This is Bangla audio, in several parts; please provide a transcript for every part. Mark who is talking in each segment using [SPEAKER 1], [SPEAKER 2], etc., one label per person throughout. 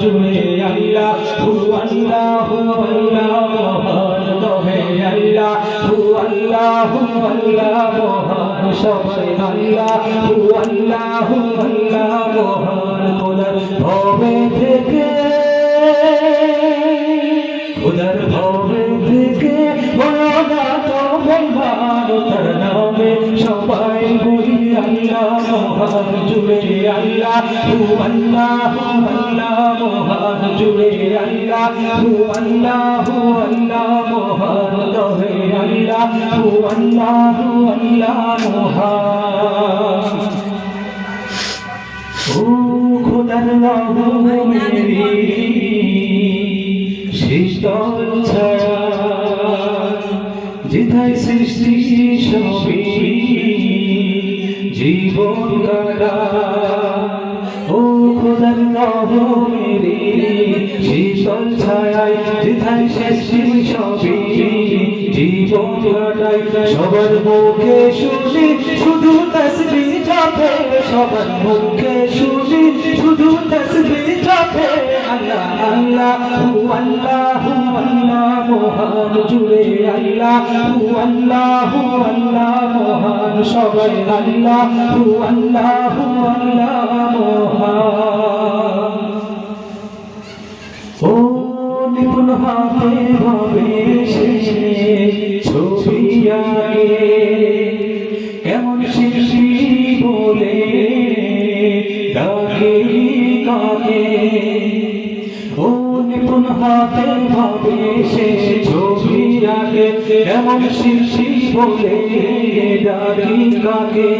[SPEAKER 1] জুড়ে আল্লাহ হু আল্লাহ হু আল্লাহ মহান তবে আল্লাহ হু আল্লাহ হু আল্লাহ মহান সবাই আল্লাহ হু আল্লাহ হু আল্লাহ মহান বলি আল্লাহ মহান জুড়ে আল্লাহ হু আল্লাহ আল্লাহ মহান জুড়ে আল্লাহ হু আল্লাহ আল্লাহ মহান তবে আল্লাহ হু আল্লাহ আল্লাহ মহান খোদার শীতল ছায়া যেথায় সৃষ্টি সবই জীবন ও খোদার মেরে শীতল ছায়ায় যেথায় সৃষ্টি সবই। জীবন কাটাই, সবার মুখে শুনি শুধু তসবি। চাপে সবার মুখে শুনি, শুধু তসবি চাপে। আল্লাহ আল্লাহ, হু আল্লাহ হু আল্লাহ, মহান জুড়ে আল্লাহ। হু আল্লাহ হু আল্লাহ, মহান সবাই আল্লাহ। হু আল্লাহ হু আল্লাহ নিপুণ হাতে ভাবে শেষে ছবি আগে ডাকে কাকে? ও নিপুণ হাতে ভাবে শেষে ছবি আগে কেমন শিশি বলে ডাকে কাকে?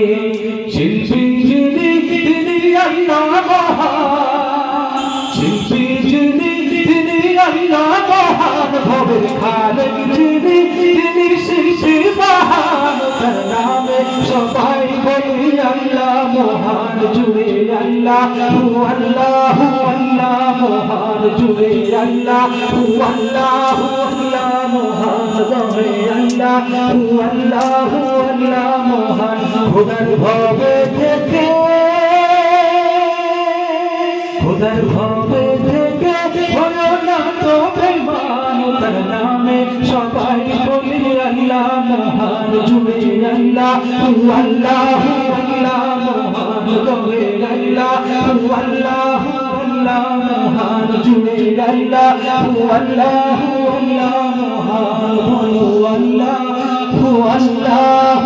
[SPEAKER 1] শিল্পী যিনি তিনি আল্লাহ শিল্পী যিনি তিনি আল্লাহ ভবের খালেক যিনি তিনি মহান জুড়ে আল্লাহ হু আল্লাহ হু আল্লাহ মহান জুড়ে আল্লাহ হু আল্লাহ হু আল্লাহ মহান দমে আল্লাহ হু আল্লাহ হু আল্লাহ মহান খোদার ভবে থেকে খোদার ভবে থেকে বলো না তো বেমান তার নামে সবাই আল্লাহ জুড়ে আল্লাহ আল্লাহ আল্লাহ আল্লাহ মহান জুড়ে আল্লাহ আল্লাহ হু মহান আল্লাহ আল্লাহ আল্লাহ।